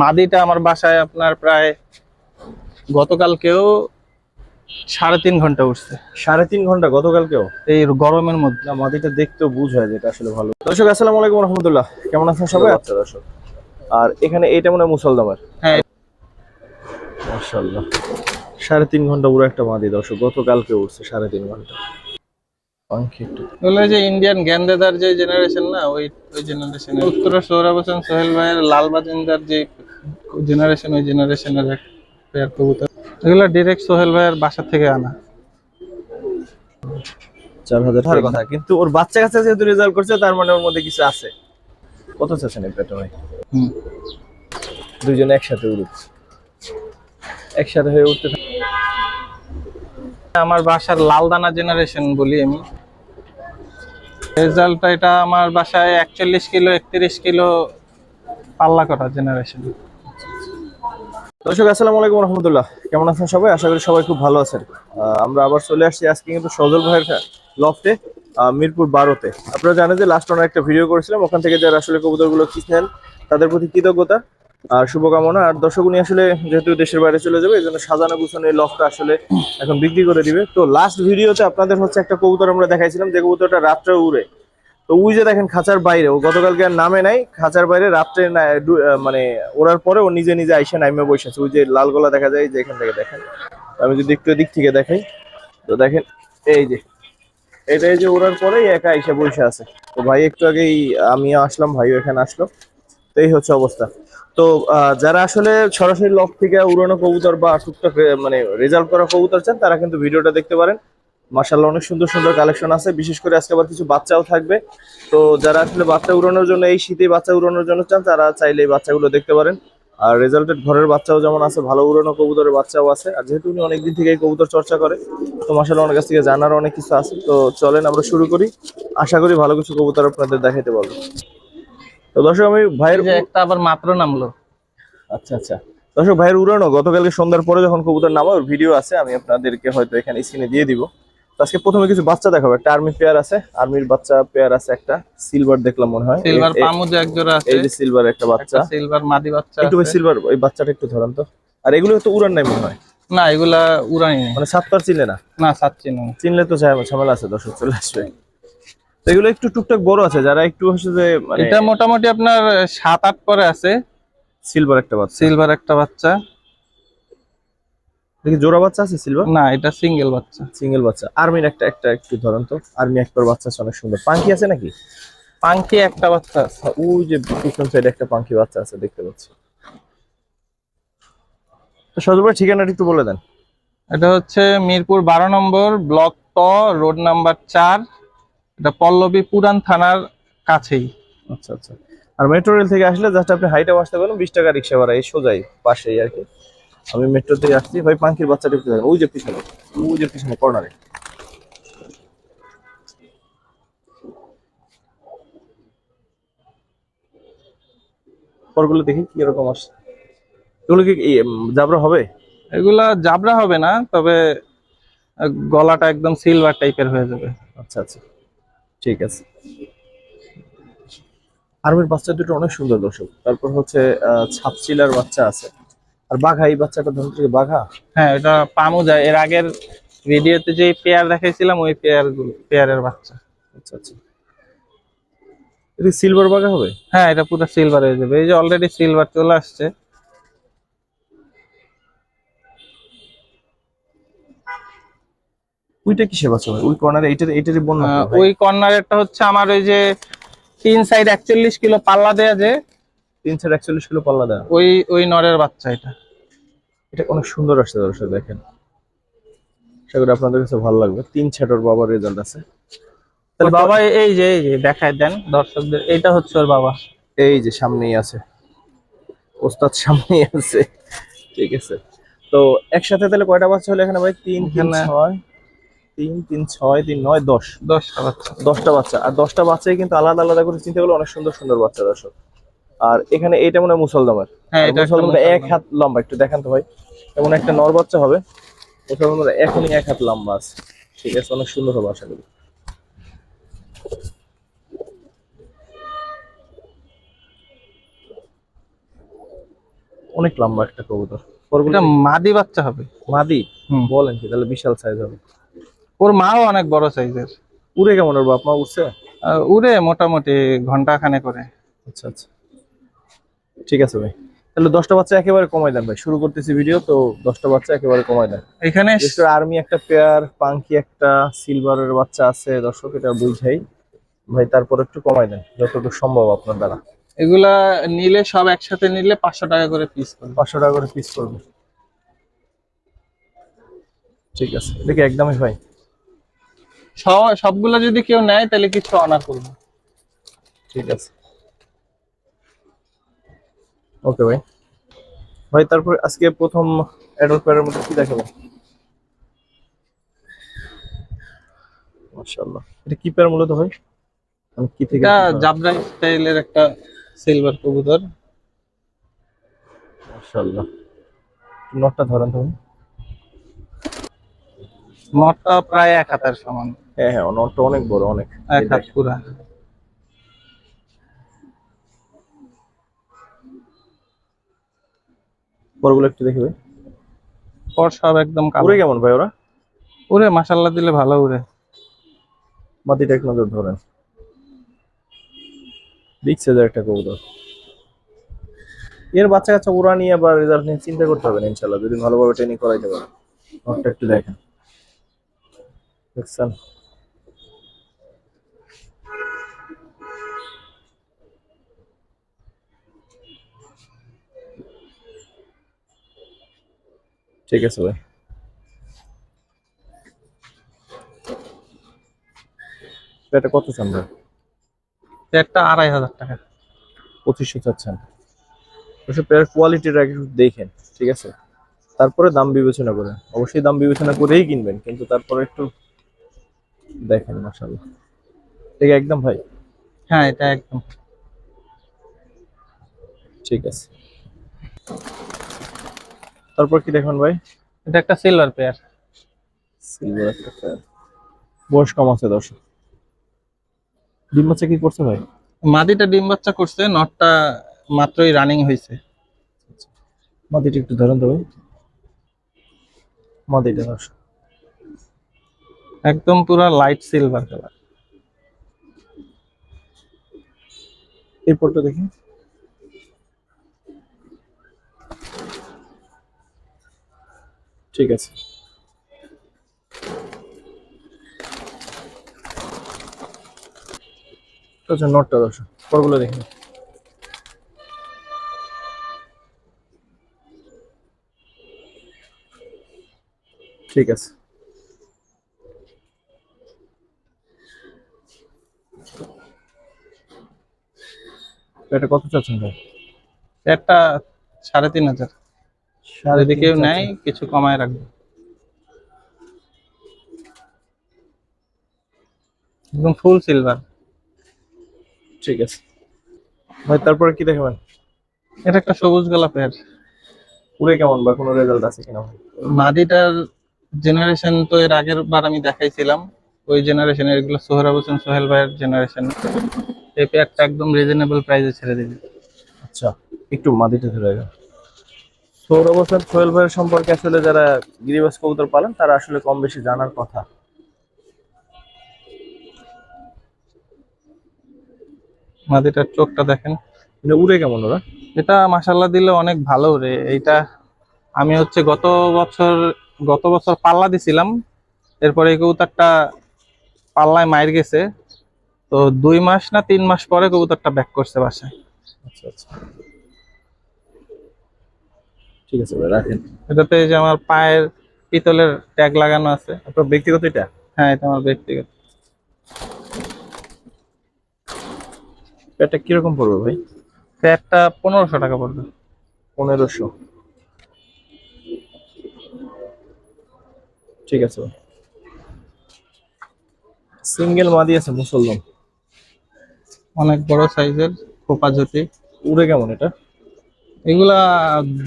মাদিটা আমার বাসায় আপনার প্রায় গতকালকেও সাড়ে তিন ঘণ্টা উঠছে। সাড়ে তিন ঘণ্টা গতকালকেও? এই গরমের মধ্যে। না মাটিটা দেখতেও বুঝ হয় যেটা আসলে ভালো। দর্শক আসসালামু আলাইকুম রহমতুল্লাহ। কেমন আছেন সবাই? আচ্ছা দর্শক। আর এখানে এইটা মনে হয় মুসলদামার। হ্যাঁ। মাশাআল্লাহ। সাড়ে তিন ঘণ্টা পুরো একটা মাদি দর্শক গতকালকে উঠছে সাড়ে তিন ঘণ্টা। যে ইন্ডিয়ান গ্যান্ডেদার যে জেনারেশন না ওই ওই জেনারেশন উত্তরা সৌরভ হোসেন সোহেল ভাইয়ের লাল বাজিন্দার যে জেনারেশন ওই জেনারেশনের এক পেয়ার কবুতর। এগুলো ডিরেক্ট সোহেল ভাইয়ের বাসা থেকে আনা। চার হাজার কথা কিন্তু ওর বাচ্চা কাছে যেহেতু রেজাল্ট করছে তার মানে ওর মধ্যে কিছু আছে। কত চাচ্ছেন এই পেটে ভাই? হুম। দুইজনে একসাথে উড়ুক। একসাথে হয়ে উঠতে আমার বাসার লাল দানা জেনারেশন বলি আমি। রেজাল্টটা এটা আমার বাসায় একচল্লিশ কিলো একত্রিশ কিলো পাল্লা করা জেনারেশন দর্শক, আসসালামু আলাইকুম রহমতুল্লাহ। কেমন আছেন সবাই? আশা করি সবাই খুব ভালো আছেন। আমরা আবার চলে আসছি আজকে কিন্তু সজল ভাইয়ের লফটে মিরপুর বারোতে। আপনারা জানেন যে লাস্ট অনেক একটা ভিডিও করেছিলাম, ওখান থেকে যারা আসলে কবুতরগুলো কিনেন, তাদের প্রতি কৃতজ্ঞতা আর শুভকামনা। আর দর্শক, উনি আসলে যেহেতু দেশের বাইরে চলে যাবে, এই জন্য সাজানো গুছানো এই লফটা আসলে এখন বিক্রি করে দিবে। তো লাস্ট ভিডিওতে আপনাদের হচ্ছে একটা কবুতর আমরা দেখাইছিলাম, যে কবুতরটা রাত্রে উড়ে। তো ওই যে দেখেন খাঁচার বাইরে, ও গতকালকে আর নামে নাই, খাঁচার বাইরে রাত্রে মানে ওড়ার পরে ও নিজে নিজে আইসা নাইমে বসে আছে। ওই যে লাল গলা দেখা যায় যে এখান থেকে দেখেন। আমি যদি একটু দিক থেকে দেখাই, তো দেখেন, এই যে, এটা এই যে ওড়ার পরেই একা আইসা বসে আছে। তো ভাই, একটু আগেই আমি আসলাম, ভাইও এখানে আসলো। তো এই হচ্ছে অবস্থা। তো যারা আসলে সরাসরি লক থেকে উড়ানো কবুতর বা টুকটাক মানে রেজাল্ট করা কবুতর চান, তারা কিন্তু ভিডিওটা দেখতে পারেন। মার্শাল্লাহ অনেক সুন্দর সুন্দর কালেকশন আছে। বিশেষ করে আজকে আবার কিছু বাচ্চাও থাকবে। তো যারা আসলে বাচ্চা উড়ানোর জন্য এই শীতে বাচ্চা উড়ানোর জন্য চান তারা চাইলে এই বাচ্চাগুলো দেখতে পারেন। আর রেজাল্টেড ঘরের বাচ্চাও যেমন আছে ভালো উড়ানো কবুতরের বাচ্চাও আছে। আর যেহেতু উনি অনেকদিন থেকে এই কবুতর চর্চা করে তো মাসাল্লাহ অনেক কাছ থেকে জানার অনেক কিছু আছে। তো চলেন আমরা শুরু করি। আশা করি ভালো কিছু কবুতর আপনাদের দেখাতে পারব। তো দর্শক আমি ভাইয়ের একটা আবার মাত্র নামলো। আচ্ছা আচ্ছা। দর্শক ভাইয়ের উড়ানো গতকালকে সন্ধ্যার পরে যখন কবুতর নামা ওর ভিডিও আছে আমি আপনাদেরকে হয়তো এখানে স্ক্রিনে দিয়ে দিব। আজকে প্রথমে কিছু বাচ্চা দেখাবো। একটা আর্মি পেয়ার আছে আর্মির বাচ্চা পেয়ার আছে একটা সিলভার দেখলাম মনে হয়। সিলভার এই- এই- পামুজে এক জোড়া আছে এই যে সিলভার একটা বাচ্চা। সিলভার মাদি বাচ্চা একটু। সিলভার ওই বাচ্চাটা একটু ধরান তো। আর এগুলো তো উড়ান নাই মনে হয়? না এগুলা উড়ানি নেই। মানে সাত পার চিনলে না না সাচ্ছি না। চিনলে তো ঝামেলা ঝামেলা আছে দর্শক চলে আসবে। এগুলো একটু টুকটাক বড় আছে যারা একটু হচ্ছে যে মানে এটা মোটামুটি আপনার সাত আট পরে আছে। সিলভার একটা বাচ্চা। সিলভার একটা বাচ্চা। দেখি জোড়া বাচ্চা আছে সিলভার? না এটা সিঙ্গেল বাচ্চা। সিঙ্গেল বাচ্চা। আর্মির একটা একটা একটু ধরেন তো। আর্মি একবার বাচ্চা আছে অনেক সুন্দর। পাঙ্কি আছে নাকি? পাঙ্কি একটা বাচ্চা আছে। ওই যে পিছন সাইডে একটা পাঙ্কি বাচ্চা আছে দেখতে পাচ্ছি। তো সজবার ঠিকানাটা একটু বলে দেন। এটা হচ্ছে মিরপুর বারো নম্বর ব্লক ট রোড নাম্বার চার। এটা পল্লবী পুরান থানার কাছেই। আচ্ছা আচ্ছা। আর মেট্রো রেল থেকে আসলে জাস্ট আপনি হাইটে আসতে পারেন বিশ টাকা রিক্সা ভাড়া এই সোজাই পাশেই আর কি। আমি মেট্রো থেকে আসছি ভাই পাঙ্কির বাচ্চাটা দেখেন ওই যে পিছনে ওই যে পিছনে কর্নারে পরগুলো দেখি কি রকম আসছে। এগুলো কি জাবরা হবে? এগুলা জাবরা হবে না তবে গলাটা একদম সিলভার টাইপের হয়ে যাবে। আচ্ছা আচ্ছা। ঠিক আছে। আর্মির বাচ্চা দুটো অনেক সুন্দর দর্শক। তারপর হচ্ছে আহ, ছাপচিলার বাচ্চা আছে। আর বাঘা এই বাচ্চাটা ধরুন থেকে বাঘা? হ্যাঁ এটা পামু যায়। এর আগের ভিডিওতে যে পেয়ার দেখাইছিলাম ওই পেয়ার পেয়ারের বাচ্চা। আচ্ছা আচ্ছা। এটা সিলভার বাঘা হবে? হ্যাঁ এটা পুরো সিলভার হয়ে যাবে। এই যে অলরেডি সিলভার চলে আসছে। ওইটা কিসের বাচ্চা ভাই? ওই কর্নারে এইটার এইটারই বন্যা ওই কর্নারেরটা হচ্ছে আমার ওই যে তিন সাইড একচল্লিশ কিলো পাল্লা দেয়া যে তিন চার একচল্লিশ কিলো পাল্লা দেয়। ওই ওই নরের বাচ্চা এটা। এটা অনেক সুন্দর আসছে দর্শক দেখেন। আশা করি আপনাদের কাছে ভালো লাগবে। তিন ছাটোর বাবার রেজাল্ট আছে। বাবা এই যে এই যে দেখায় দেন দর্শকদের। এইটা হচ্ছে ওর বাবা। এই যে সামনেই আছে। ওস্তাদ সামনেই আছে। ঠিক আছে। তো একসাথে তাহলে কয়টা বাচ্চা হলো এখানে ভাই? তিন তিন ছয়। তিন তিন ছয় তিন নয় দশ। দশটা বাচ্চা। দশটা বাচ্চা। আর দশটা বাচ্চাই কিন্তু আলাদা আলাদা করে চিন্তা করলে অনেক সুন্দর সুন্দর বাচ্চা দর্শক। আর এখানে এটা মনে হয় মুসলদামের। হ্যাঁ মুসলদামের এক হাত লম্বা একটু দেখান তো ভাই। এমন একটা নর বাচ্চা হবে। মুসলদামের এখনই এক হাত লম্বা আছে। ঠিক আছে অনেক সুন্দর হবে আশা করি। অনেক লম্বা একটা কবুতর। এটা মাদি বাচ্চা হবে। মাদি। বলেন কি তাহলে বিশাল সাইজ হবে। ওর মাও অনেক বড় সাইজের উড়ে কেমন ওর বাপ মা উঠছে উড়ে মোটামুটি ঘণ্টা খানে করে। আচ্ছা আচ্ছা। ঠিক আছে ভাই। তাহলে দশটা বাচ্চা একেবারে কমাই দেন ভাই। শুরু করতেছি ভিডিও তো দশটা বাচ্চা একেবারে কমাই দেন। এখানে আর্মি একটা পেয়ার পাঙ্কি একটা সিলভারের বাচ্চা আছে দর্শক এটা বুঝাই। ভাই তারপর একটু কমাই দেন যতটুকু সম্ভব আপনার দ্বারা। এগুলা নিলে সব একসাথে নিলে পাঁচশো টাকা করে পিস করবে। পাঁচশো টাকা করে পিস করবে। ঠিক আছে দেখি একদমই ভাই সব সবগুলা যদি কেউ নেয় তাহলে কিছু অনার করব। ঠিক আছে। ওকে ভাই ভাই তারপর আজকে প্রথম অ্যাডাল্ট পেয়ারের মধ্যে কি দেখাবো? মাশাআল্লাহ। এটা কি পেয়ার মূলত ভাই? মানে কি থেকে এটা জাবরা স্টাইলের একটা সিলভার কবুতর। মাশাআল্লাহ। নটটা ধরেন তো নটটা প্রায় এক হাতের সমান। হ্যাঁ হ্যাঁ নটটা অনেক বড় অনেক। এক হাত পুরা। বড়গুলো একটু দেখি ভাই পর সব একদম উড়ে কেমন ভাই ওরা? উড়ে মাসাল্লাহ দিলে ভালো উড়ে। মাটিটা এক নজর ধরেন। বিগ সাইজের একটা কবুতর। এর বাচ্চা কাচ্চা ওরা নিয়ে আবার রেজাল্ট নিয়ে চিন্তা করতে হবে না ইনশাল্লাহ যদি ভালোভাবে ট্রেনিং করাইতে পারে। নটটা একটু দেখেন। দেখছেন? ঠিক আছে ভাই। এটা কত চান ভাই? একটা আড়াই হাজার টাকা। পঁচিশশো চাচ্ছেন। ওসব পেয়ার কোয়ালিটির একটু দেখেন ঠিক আছে? তারপরে দাম বিবেচনা করেন। অবশ্যই দাম বিবেচনা করেই কিনবেন কিন্তু তারপরে একটু দেখেন মাসাল্লাহ ঠিক একদম ভাই? হ্যাঁ এটা একদম। ঠিক আছে। তারপর কি দেখুন ভাই? এটা একটা সিলভার পেয়ার সিলভার একটা পেয়ার বয়স কম আছে দর্শক। ডিম বাচ্চা কি করছে ভাই? মাদিটা ডিম বাচ্চা করছে নটটা মাত্রই রানিং হয়েছে। মাদিটা একটু ধরেন তো ভাই। মাদিটা দর্শক। একদম পুরা লাইট সিলভার কালার এরপরটা দেখি। ঠিক আছে। আচ্ছা নোটটা দর্শক পরগুলো দেখি। ঠিক আছে। এটা কত চাচ্ছেন ভাই? একটা সাড়ে তিন হাজার। যদি কেউ নেয় কিছু কমায় রাখবে। একদম ফুল সিলভার ঠিক আছে। ভাই তারপরে কি দেখাবেন? এটা একটা সবুজ গোলা পেয়ার পুরে কেমন বা কোনো রেজাল্ট আছে কিনা মাদিটার জেনারেশন তো এর আগের বার আমি দেখাইছিলাম। ওই জেনারেশনের এগুলো সোহরাব হোসেন সোহেল ভাইয়ের জেনারেশন এই পেয়ারটা একদম রিজনেবল প্রাইসে ছেড়ে দিবে। আচ্ছা একটু মাদিতে ধরে গেল সৌরভ হোসেন সোহেল ভাইয়ের সম্পর্কে আসলে যারা গিরিবাস কবুতর পালেন তারা আসলে কম বেশি জানার কথা। মাদিটার চোখটা দেখেন। উড়ে কেমন ওরা? এটা মাসাল্লাহ দিলে অনেক ভালো রে এইটা আমি হচ্ছে গত বছর গত বছর পাল্লা দিছিলাম। এরপরে এই কবুতরটা পাল্লায় মায়ের গেছে। তো দুই মাস না তিন মাস পরে কবুতরটা ব্যাক করছে বাসায়। আচ্ছা আচ্ছা। ঠিক আছে রাখেন। এটাতে এই যে আমার পায়ের পিতলের ট্যাগ লাগানো আছে। আপনার ব্যক্তিগত এটা? হ্যাঁ এটা আমার ব্যক্তিগত। এটা কীরকম পড়বে ভাই? প্যাডটা পনেরোশো টাকা পড়বে। পনেরোশো। ঠিক আছে সিঙ্গেল মাদি আছে মুসলমান অনেক বড় সাইজের খোপা ঝুটি উড়ে কেমন এটা? এগুলা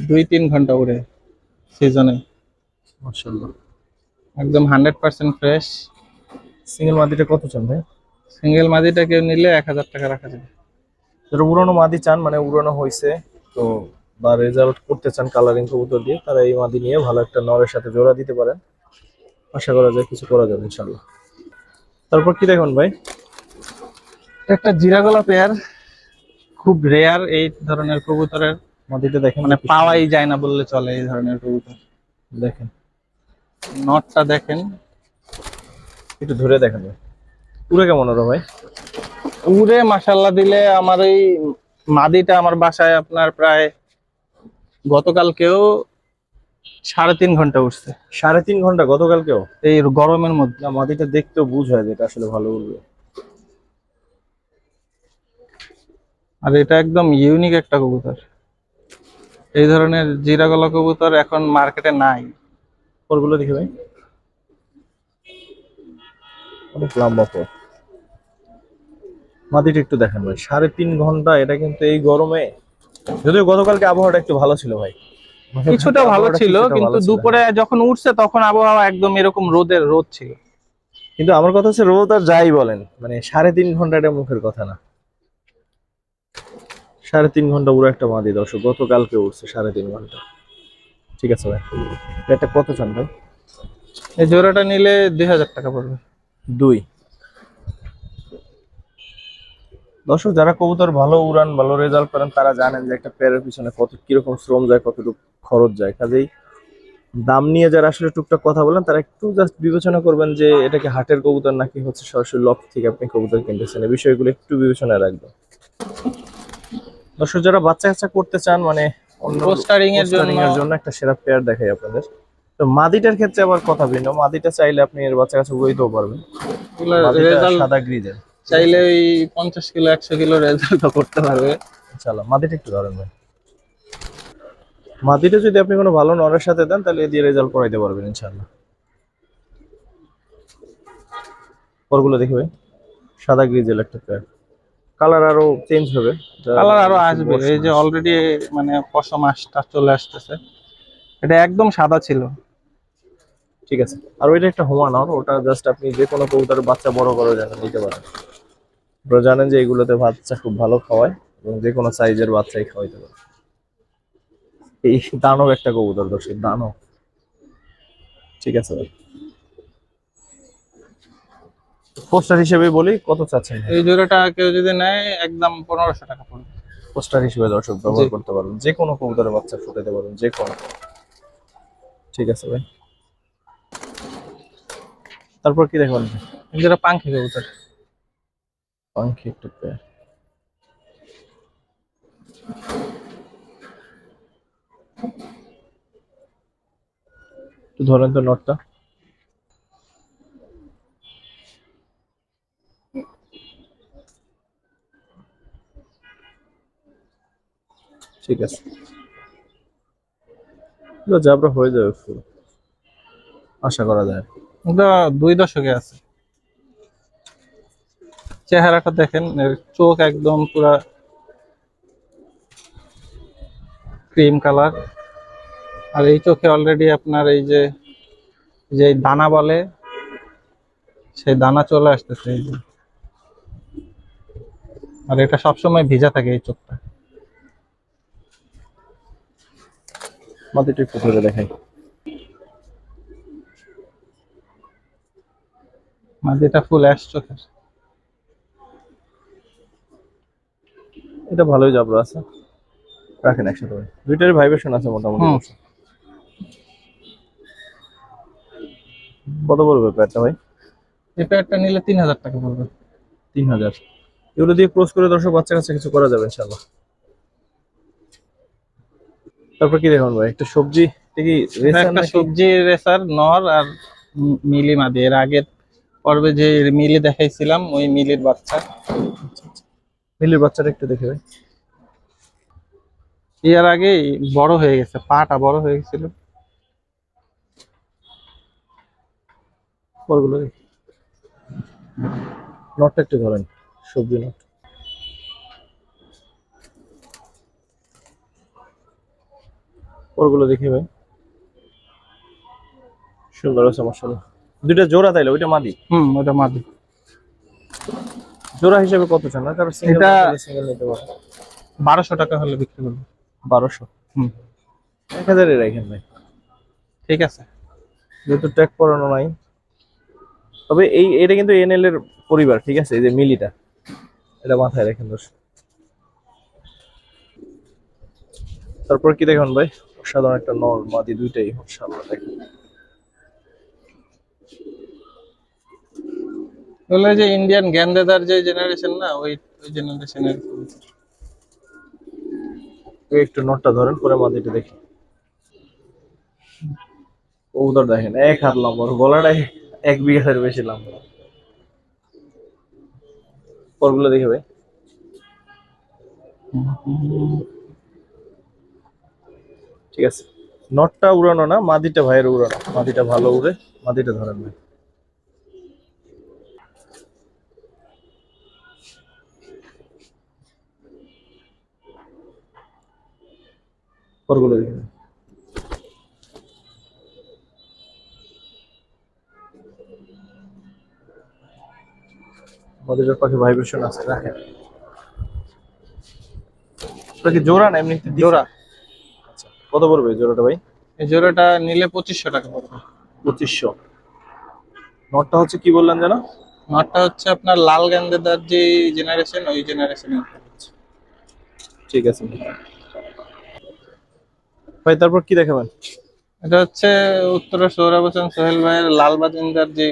দুই তিন ঘণ্টা উড়ে সিজনে একদম হান্ড্রেড পার্সেন্ট ফ্রেশ সিঙ্গেল মাদিটা কত চান ভাই? সিঙ্গেল মাদিটা কেউ নিলে এক হাজার টাকা রাখা যাবে যারা উড়ানো মাদি চান মানে উড়ানো হয়েছে তো বা রেজাল্ট করতে চান কালারিং কবুতর দিয়ে তারা এই মাদি নিয়ে ভালো একটা নরের সাথে জোড়া দিতে পারেন। আশা করা যায় কিছু করা যাবে ইনশাল্লাহ তারপর কি দেখুন ভাই? একটা জিরাগলা পেয়ার খুব রেয়ার এই ধরনের কবুতরের। মাদিটা দেখেন। মানে পাওয়াই যায় না বললে চলে এই ধরনের কবুতর দেখেন। নটটা দেখেন। একটু ধরে দেখেন পুরো কেমন ওরা ভাই? উড়ে মাসাল্লাহ দিলে আমার এই মাদিটা আমার বাসায় আপনার প্রায় গতকালকেও সাড়ে তিন ঘণ্টা উঠছে সাড়ে তিন ঘণ্টা গতকালকেও? এই গরমের মধ্যে। মাদিটা দেখতেও বুঝ হয় যেটা আসলে ভালো উঠবে আর এটা একদম ইউনিক একটা কবুতর। এই ধরনের জিরাগলা কবুতর এখন মার্কেটে নাই। পরগুলো দেখি ভাই। অনেক লম্বা পর মাদিটা একটু দেখেন ভাই সাড়ে তিন ঘণ্টা এটা কিন্তু এই গরমে। যদিও গতকালকে আবহাওয়াটা একটু ভালো ছিল ভাই। কিছুটা ভালো ছিল কিন্তু দুপুরে যখন উঠছে তখন আবহাওয়া একদম এরকম রোদের রোদ ছিল। কিন্তু আমার কথা হচ্ছে রোদ আর যাই বলেন মানে সাড়ে তিন ঘণ্টা এটা মুখের কথা না। সাড়ে তিন ঘণ্টা পুরো একটা মাদি দর্শক গতকালকে উঠছে সাড়ে তিন ঘণ্টা। ঠিক আছে ভাই। এটা কত চান ভাই? এই জোড়াটা নিলে দুই হাজার টাকা পড়বে। দুই। দর্শক যারা কবুতর ভালো উড়ান ভালো রেজাল্ট করেন তারা জানেন যে একটা পেয়ারের পিছনে কত কীরকম শ্রম যায় কতটুকু খরচ যায়। কাজেই দাম নিয়ে যারা আসলে টুকটাক কথা বলেন তারা একটু জাস্ট বিবেচনা করবেন যে এটাকে হাটের কবুতর নাকি হচ্ছে সরাসরি লক থেকে আপনি কবুতর কিনতেছেন। এই বিষয়গুলো একটু বিবেচনায় রাখবেন। দর্শক যারা বাচ্চা কাচ্চা করতে চান মানে পোস্টারিং এর জন্য। এর জন্য একটা সেরা পেয়ার দেখাই আপনাদের। তো মাদিটার ক্ষেত্রে আবার কথা ভিন্ন। মাদিটা চাইলে আপনি এর বাচ্চা কাছে উড়াইতেও পারবেন। সাদা গ্রিজের চাইলে ওই পঞ্চাশ কিলো একশো কিলো রেজাল্ট করতে পারবে। ইনশাআল্লাহ মাদিটা একটু ধরেন ভাই। মাদিটা যদি আপনি কোনো ভালো নরের সাথে দেন তাহলে এ দিয়ে রেজাল্ট করাইতে পারবেন ইনশাআল্লাহ। পরগুলো দেখি ভাই। সাদা গ্রিজেল একটা পেয়ার কালার আরও চেঞ্জ হবে। কালার আরও আসবে এই যে অলরেডি মানে পশম আসটা চলে আসতেছে। এটা একদম সাদা ছিল। ঠিক আছে। আর ওইটা একটা হোমা নর ওটা জাস্ট আপনি যে কোনো কবুতরের বাচ্চা বড় করার জন্য নিতে পারেন। আপনারা জানেন যে এগুলোতে বাচ্চা খুব ভালো খাওয়ায় এবং যে কোনো সাইজের বাচ্চাই খাওয়াইতে পারে। এই দানব একটা কবুতর দর্শক দানব। ঠিক আছে ভাই। পোস্টার হিসেবে বলি কত চাচ্ছেন? এই জোড়াটা কেউ যদি নেয় একদম পনেরোশো টাকা পড়বে। পোস্টার হিসেবে দর্শক ব্যবহার করতে পারবেন। যে কোনো কবুতরের বাচ্চা ফুটাতে পারবেন যে কোনো। ঠিক আছে ভাই। তারপর কি দেখবেন? এই জোড়া পাঙ্খি কবুতর। পাঙ্খি একটু পেয়ার একটু ধরেন তো নটটা ঠিক আছে। এগুলো জাবরা হয়ে যাবে ফুল আশা করা যায়। ওটা দুই দশকে আছে। চেহারাটা দেখেন, এর চোখ একদম পুরা ক্রিম কালার আর এই চোখে অলরেডি আপনার এই যে যে দানা বলে, সেই দানা চলে আসতেছে এই যে। আর এটা সবসময় ভিজা থাকে এই চোখটা। মাটিটা একটু ধরে দেখাই। মাঝেটা ফুল অ্যাশ চোখের। এটা ভালোই জাবরা আছে। রাখেন একসাথে ভাই। দুইটারই ভাইব্রেশন আছে মোটামুটি। কত পড়বে প্যাডটা ভাই? এই প্যাডটা নিলে তিন হাজার টাকা পড়বে। তিন হাজার। এগুলো দিয়ে ক্রস করে দর্শক বাচ্চা কাছে কিছু করা যাবে ইনশাল্লাহ তারপর কি দেখুন ভাই? একটা সবজি কি একটা সবজি রেসার নর আর মিলি মাদি। এর আগের পর্বে যে মিলি দেখাইছিলাম ওই মিলির বাচ্চা। মিলির বাচ্চাটা একটু দেখে ভাই। এর আগে বড় হয়ে গেছে পাটা বড় হয়ে গেছিল। নটটা একটু ধরেন সবজি নট। পরগুলো দেখি ভাই। সুন্দর আছে মশলা দুইটা জোড়া তাইলে ওইটা মাদি? হুম ওটা মাদি। জোড়া হিসেবে কত চান? সিঙ্গেল এটা- সিঙ্গেল নিতে পারে বারোশো টাকা হলে বিক্রি করব বারোশো? হুম। এক হাজারই রাখেন ভাই। ঠিক আছে। যেহেতু ট্যাগ করানো নাই। তবে এই এটা কিন্তু এনএল এর পরিবার ঠিক আছে? এই যে মিলিটা এটা মাথায় রাখেন দোষ তারপর কি দেখুন ভাই? সাধারণ একটা নর মাদি দুইটাই মাশাআল্লাহ দেখেন বলে যে ইন্ডিয়ান গ্যান্ডেদার যে জেনারেশন না ওই ওই জেনারেশনের একটু নটটা ধরেন পরে মাদিটা দেখি। কবুতর দেখেন এক হাত লম্বা গলাটাই এক বিঘার বেশি লম্বা। পরগুলো দেখে ভাই। ঠিক আছে। নটটা উড়ানো না, মাদিটা ভাইয়ের উড়ানো। মাদিটা ভালো উড়ে, মাদিটা ধরেন ভাই। কি জোড়া না এমনি জোড়া। কত পড়বে জোড়াটা ভাই? এই জোড়াটা নিলে পঁচিশশো টাকা পড়বে। পঁচিশশো। নটটা হচ্ছে কি বললেন যেন? নটটা হচ্ছে আপনার লাল গ্যান্ডেদার যে জেনারেশন ওই জেনারেশনের ঠিক আছে। ভাই তারপর কি দেখাবেন? এটা হচ্ছে উত্তরা সৌরভ হোসেন সোহেল ভাইয়ের লাল বাজিন্দার যে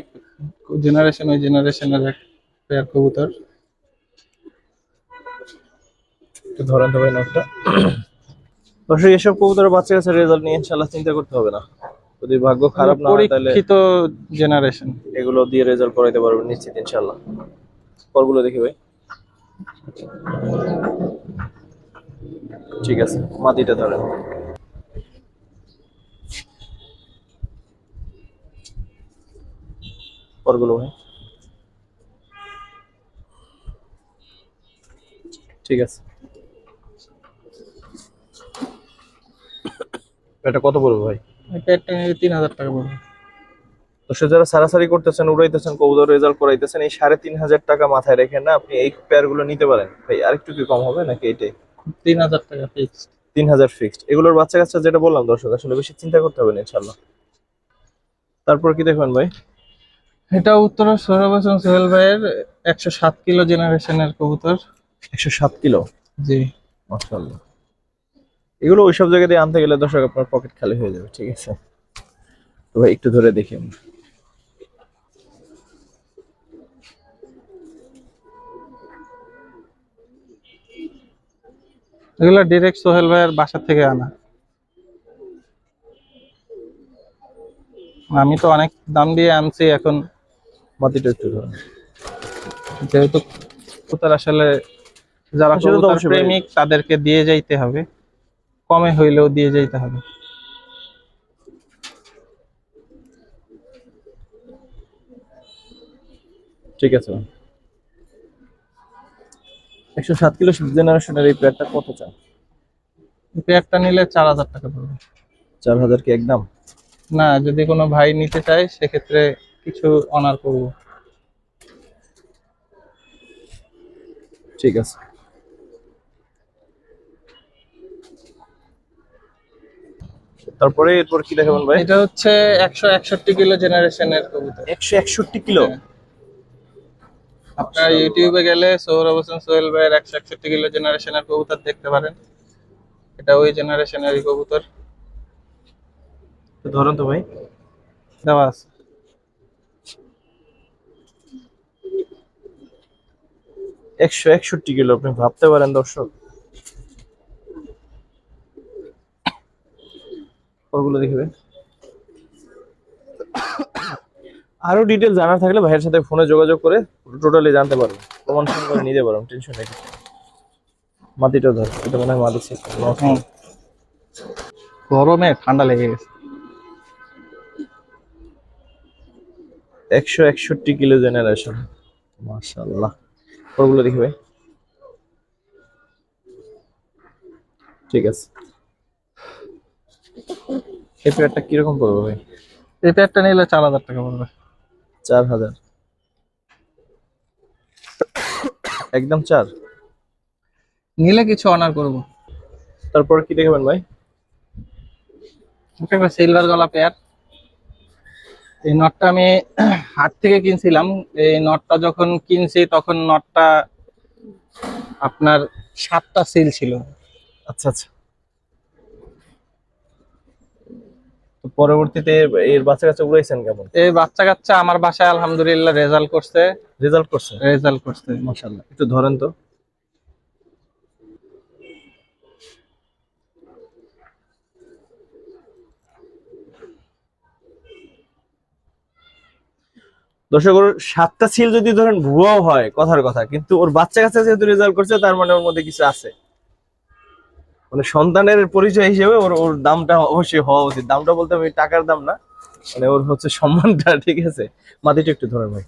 জেনারেশন ওই জেনারেশনের এক পেয়ার কবুতর। ধরেন তো ভাই নটটা। দর্শক এসব কবুতরের বাচ্চা কাছে রেজাল্ট নিয়ে ইনশাল্লাহ চিন্তা করতে হবে না। যদি ভাগ্য খারাপ না হয় তাহলে পরীক্ষিত জেনারেশন এগুলো দিয়ে রেজাল্ট করাইতে পারবেন নিশ্চিত ইনশাল্লাহ পরগুলো দেখি ভাই। ঠিক আছে মাটিটা ধরেন। পরগুলো ভাই। ঠিক আছে। এটা কত পড়বে ভাই? পেয়ারটা নিলে তিন হাজার টাকা পড়বে। তো সে যারা সারাসারি করতেছেন উড়াইতেছেন কবুতর রেজাল্ট করাইতেছেন এই সাড়ে তিন হাজার টাকা মাথায় রেখে না আপনি এই পেয়ারগুলো নিতে পারেন। ভাই আরেকটু কি কম হবে নাকি এটাই? তিন হাজার টাকা ফিক্সড তিন হাজার ফিক্সড এগুলোর বাচ্চা কাচ্চা যেটা বললাম দর্শক আসলে বেশি চিন্তা করতে হবে না ইনশাল্লাহ তারপর কি দেখবেন ভাই? এটা উত্তরা সৌরভ হোসেন সোহেল ভাইয়ের একশো সাত কিলো জেনারেশনের কবুতর। একশো সাত কিলো? জি। মাশাল্লাহ এগুলো ওইসব জায়গা দিয়ে আনতে গেলে দর্শক আপনার পকেট খালি হয়ে যাবে ঠিক আছে তো ভাই একটু ধরে দেখি আমরা। এগুলো ডিরেক্ট সোহেল ভাইয়ের বাসা থেকে আনা আমি তো অনেক দাম দিয়ে আনছি এখন মাটিটা একটু যেহেতু আসলে যারা। প্রেমিক তাদেরকে দিয়ে যাইতে হবে কমে হইলেও দিয়ে যাইতে হবে। ঠিক আছে। একশো সাত কিলো জেনারেশনের এই প্যাডটা কত চান? এই পেয়ারটা নিলে চার হাজার টাকা পড়বে। চার হাজার কি একদম? না যদি কোনো ভাই নিতে চায় সেক্ষেত্রে কিছু অনার করব। ঠিক আছে। তারপরে এরপর কি দেখাবেন ভাই? এটা হচ্ছে একশো একষট্টি কিলো জেনারেশনের কবুতর একশো একষট্টি কিলো? আপনার ইউটিউবে গেলে সৌরভ হোসেন সোহেল ভাইয়ের একশো একষট্টি কিলো জেনারেশনের কবুতর দেখতে পারেন। এটা ওই জেনারেশনেরই কবুতর। তো ধরেন তো ভাই। দেওয়া আছে। একশো একষট্টি কিলো আপনি ভাবতে পারেন দর্শক। ওগুলো দেখবে। আরও ডিটেল জানার থাকলে ভাইয়ের সাথে ফোনে যোগাযোগ করে টোটালি জানতে পারবেন প্রমাণ সহকারে নিতে পারবেন টেনশন নেই। মাটিটা ধর এটা মনে হয় মাটি সিস্টেম গরমে ঠান্ডা লেগে গেছে। একশো একষট্টি কিলো জেনারেশন মাশাল্লাহ ওগুলো দেখি ভাই। ঠিক আছে। এই পেয়ারটা কীরকম পড়বে ভাই? এই পেয়ারটা নিলে চার হাজার টাকা পড়বে। চার হাজার। একদম চার? নিলে কিছু অনার করব। তারপর কি দেখাবেন ভাই? একটা সিলভার গলা পেয়ার এই নটটা আমি হাট থেকে কিনছিলাম। এই নটটা যখন কিনছি তখন নটটা আপনার সাতটা সিল ছিল। আচ্ছা আচ্ছা। তো পরবর্তীতে এর বাচ্চা কাচ্চা উড়াইছেন কেমন? এই বাচ্চা কাচ্চা আমার বাসায় আলহামদুলিল্লাহ রেজাল্ট করছে। রেজাল্ট করছে? রেজাল্ট করছে। মাশাআল্লাহ। একটু ধরেন তো। দর্শক ওর সাতটা সিল যদি ধরেন ভুয়াও হয় কথার কথা। কিন্তু ওর বাচ্চা কাচ্চা যেহেতু রেজাল্ট করছে তার মানে ওর মধ্যে কিছু আছে। মানে সন্তানের পরিচয় হিসেবে ওর ওর দামটা অবশ্যই হওয়া উচিত। দামটা বলতে আমি টাকার দাম না মানে ওর হচ্ছে সম্মানটা, ঠিক আছে? মাটিটা একটু ধরেন ভাই।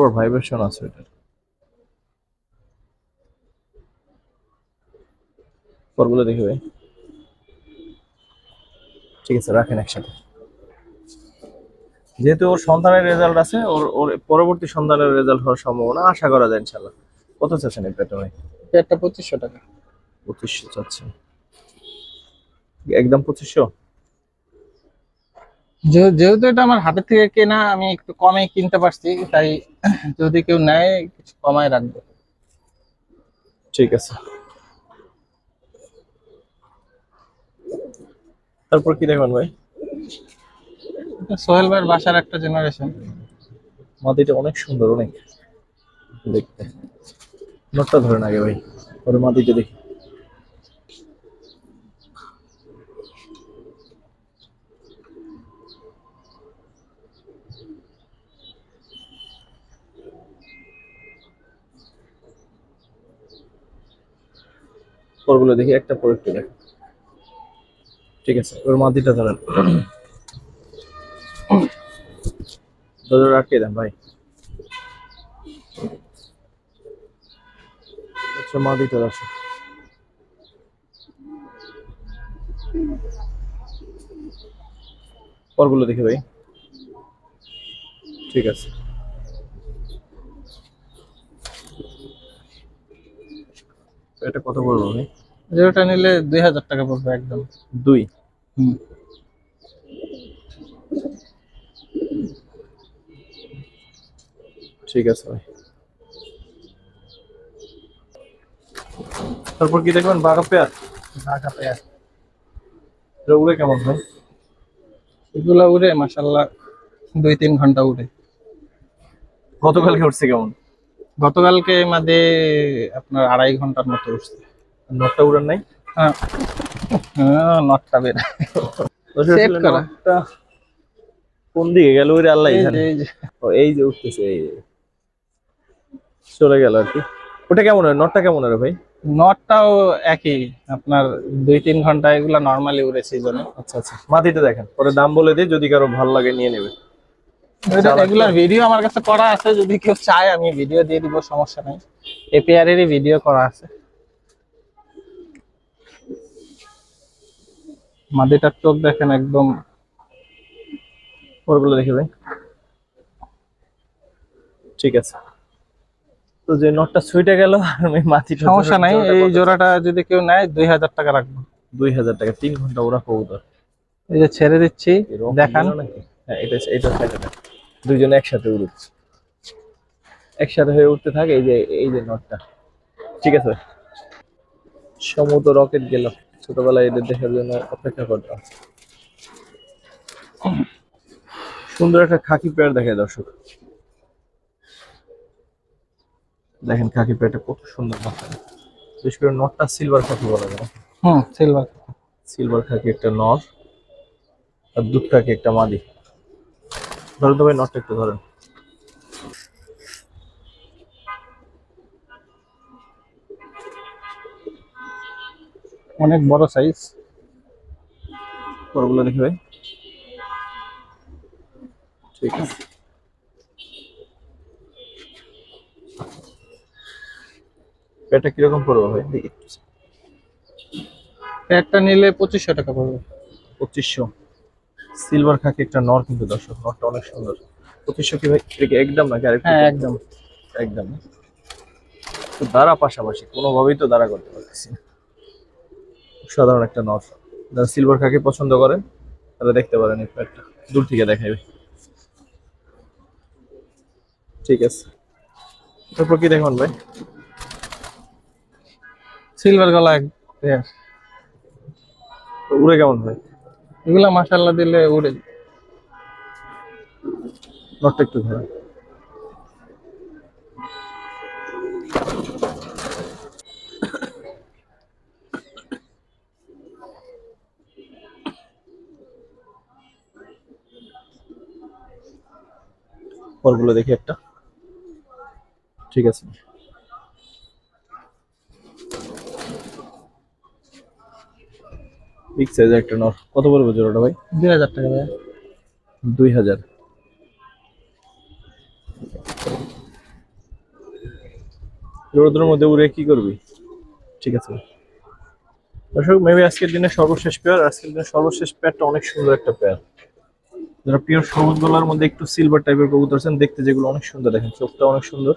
পর ভাইব্রেশন আছে এটার পরগুলো দেখি ভাই। ঠিক আছে, রাখেন একসাথে। যেহেতু ওর সন্তানের রেজাল্ট আছে ওর ওর পরবর্তী সন্তানের রেজাল্ট হওয়ার সম্ভাবনা আশা করা যায় ইনশাল্লাহ কত চাচ্ছেন এই পেটে ভাই? পঁচিশশো টাকা। পঁচিশশো চাচ্ছেন। একদম পঁচিশশো? যেহেতু এটা আমার হাতের থেকে কেনা আমি একটু কমে কিনতে পারছি তাই যদি কেউ নেয় কিছু কমায় রাখব। ঠিক আছে। তারপর কি দেখবেন ভাই? সোহেল ভাইয়ের বাসার একটা জেনারেশন মাটিটা অনেক সুন্দর, অনেক। দেখতে। নোটটা ধরেন আগে ভাই পরে মাটিটা দেখি। পরগুলো দেখি, একটা পর একটু দেখো। ঠিক আছে, ওর মাটিটা ধরেন। ধরে রাখিয়ে দেন ভাই। আচ্ছা মা দিতে আসো। পরগুলো দেখি ভাই। ঠিক আছে। এটা কত পড়ব ভাই? যেটা নিলে দুই হাজার টাকা পড়বে একদম। দুই? হুম। ঠিক আছে ভাই। তারপর কি দেখবেন? বাঘা পেয়ার? ঢাকা পেয়ার। উড়ে কেমন ভাই? এগুলা উড়ে মাসাল্লাহ দুই তিন ঘণ্টা উড়ে। গতকালকে উঠছে কেমন? গতকালকে মাঝে আপনার আড়াই ঘণ্টার মতো উঠছে নটটা উড়ান নাই? হ্যাঁ। হ্যাঁ, নটটা বের। করা। কোন দিকে গেল? ওই আল্লাহ এই যে- উঠতেছে এই যে। চলে গেল আর কি। ওটা কেমন হয়? নটটা কেমন হয় ভাই? নটটাও একই। আপনার দুই তিন ঘণ্টা এগুলো নর্মালি উড়ে সিজনে আচ্ছা আচ্ছা। মাটিটা দেখেন পরে দাম বলে দিই যদি কারও ভালো লাগে নিয়ে নেবে। এগুলার ভিডিও আমার কাছে করা আছে যদি কেউ চায় আমি ভিডিও দিয়ে দিব সমস্যা নাই। এপিআরেরই ভিডিও করা আছে। মাদিটার চোখ দেখেন একদম। পরগুলো দেখে ভাই। ঠিক আছে। তো যে নটটা ছুইটা গেল আর আমি মাটিটা সমস্যা নাই এই জোড়াটা যদি কেউ নেয় দুই হাজার টাকা রাখব। দুই হাজার টাকা তিন ঘণ্টা ওরা কবুতর। এই যে ছেড়ে দিচ্ছি দেখান? হ্যাঁ এটা এটা সাইডে দেখ দুইজনে একসাথে উড়ুক একসাথে হয়ে উঠতে থাকে এই যে এই যে নটটা ঠিক আছে? সমুদ্র রকেট গেল। ছোটবেলায় এদের দেখার জন্য অপেক্ষা করতাম। সুন্দর একটা খাকি পেয়ার দেখে দর্শক। দেখেন খাকি পেয়ারটা কত সুন্দর মাথা। বিশেষ করে নটটা সিলভার খাকি বলা যায়। হুম সিলভার সিলভার খাকি একটা নর আর দুধ খাকি একটা মাদি। ধরেন তো ভাই নটটা একটু ধরেন। অনেক বড় সাইজ পরগুলো দেখি ভাই। ঠিক আছে। এটা কীরকম পড়বে ভাই? দেখি একটা নিলে পঁচিশশো টাকা পড়বে। পঁচিশশো। সিলভার খাকি একটা নর কিন্তু দর্শক নরটা অনেক সুন্দর। পঁচিশশো কি ভাই? একদম নাকি আরেকটু হ্যাঁ একদম। একদম। তো দাঁড়া পাশাপাশি কোনোভাবেই তো দাঁড়া করতে পারতেছি সাধারণ একটা নর। যারা সিলভার খাকি পছন্দ করেন তারা দেখতে পারেন এই প্যাটটা দূর থেকে দেখাবে ঠিক আছে। তারপর কি দেখুন ভাই? সিলভার গলা এক পেয়ার উড়ে কেমন হয়? এগুলা মাসাল্লাহ দিলে উড়ে নটটা একটু ধরেন পরগুলো দেখি একটা। ঠিক আছে। বিগ সাইজের একটা নর। কত পড়বে জোড়াটা ভাই? দুই হাজার টাকা ভাইয়া। দুই হাজার। রোদ্রের মধ্যে উড়ে কি করবি? ঠিক আছে। দর্শক মেবি আজকের দিনে সর্বশেষ পেয়ার আজকের দিনে সর্বশেষ পেয়ারটা অনেক সুন্দর একটা পেয়ার যারা পিওর সবুজ গলার মধ্যে একটু সিলভার টাইপের কবুতর আছেন দেখতে যেগুলো অনেক সুন্দর দেখেন চোখটা অনেক সুন্দর।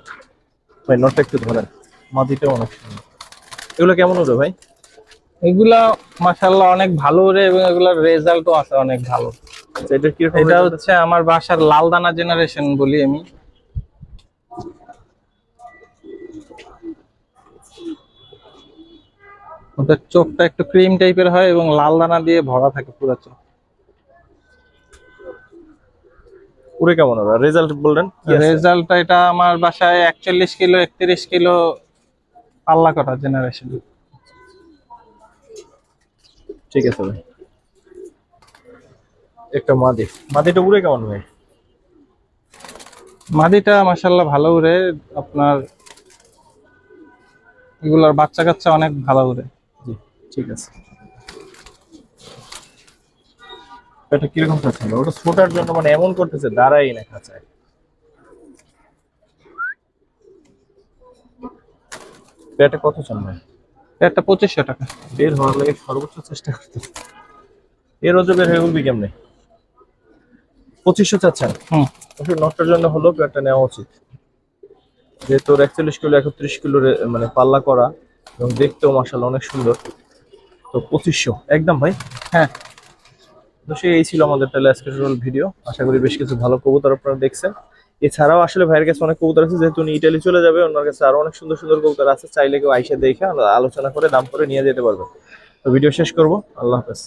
ভাই নটটা একটু ধরেন মাটিটাও অনেক সুন্দর। এগুলো কেমন হবে ভাই? এগুলা মাসাল্লাহ অনেক ভালো রে এবং এগুলার রেজাল্টও আছে অনেক ভালো। আচ্ছা, এটা হচ্ছে আমার বাসার লাল দানা জেনারেশন বলি আমি। ওদের চোখটা একটু ক্রিম টাইপের হয় এবং লাল দানা দিয়ে ভরা থাকে পুরো চোখ। উড়ে কেমন হবে রেজাল্ট বললেন? রেজাল্টটা এটা আমার বাসায় একচল্লিশ কিলো একত্রিশ কিলো পাল্লা করা জেনারেশন ঠিক আছে ভাই। একটা মাদি। মাদিটা উড়ে কেমন ভাই? মাদিটা মাসাল্লাহ ভালো উড়ে। আপনার এগুলার বাচ্চা কাচ্চা অনেক ভালো উড়ে। জি ঠিক আছে। এটা কীরকম চাচ্ছেন ওটা ছোটার জন্য মানে এমন করতেছে দাঁড়াই না খাঁচায়। পেটে কত চান ভাই? একটা পঁচিশশো টাকা। বের হওয়ার লাগে সর্বোচ্চ চেষ্টা করতেছে এর ওজন বের হয়ে উঠবি কেমনে? পঁচিশশো চাচ্ছেন? হুম। নটার জন্য হলো পেটটা নেওয়া উচিত। যেহেতু একচল্লিশ কিলো একত্রিশ কিলো মানে পাল্লা করা এবং দেখতেও মাসাল অনেক সুন্দর। তো পঁচিশশো। একদম ভাই? হ্যাঁ। তো সেই এই ছিল আমাদের তাহলে আজকের ভিডিও। আশা করি বেশ কিছু ভালো কবুতর আপনারা দেখছেন। এছাড়াও আসলে ভাইয়ের কাছে অনেক কবুতর আছে, যেহেতু ইটালি চলে যাবে, ওনার কাছে আরও অনেক সুন্দর সুন্দর কবুতর আছে। চাইলে কেউ আইসা দেখে আলোচনা করে দাম করে নিয়ে যেতে পারবে। তো ভিডিও শেষ করব। আল্লাহ হাফেজ।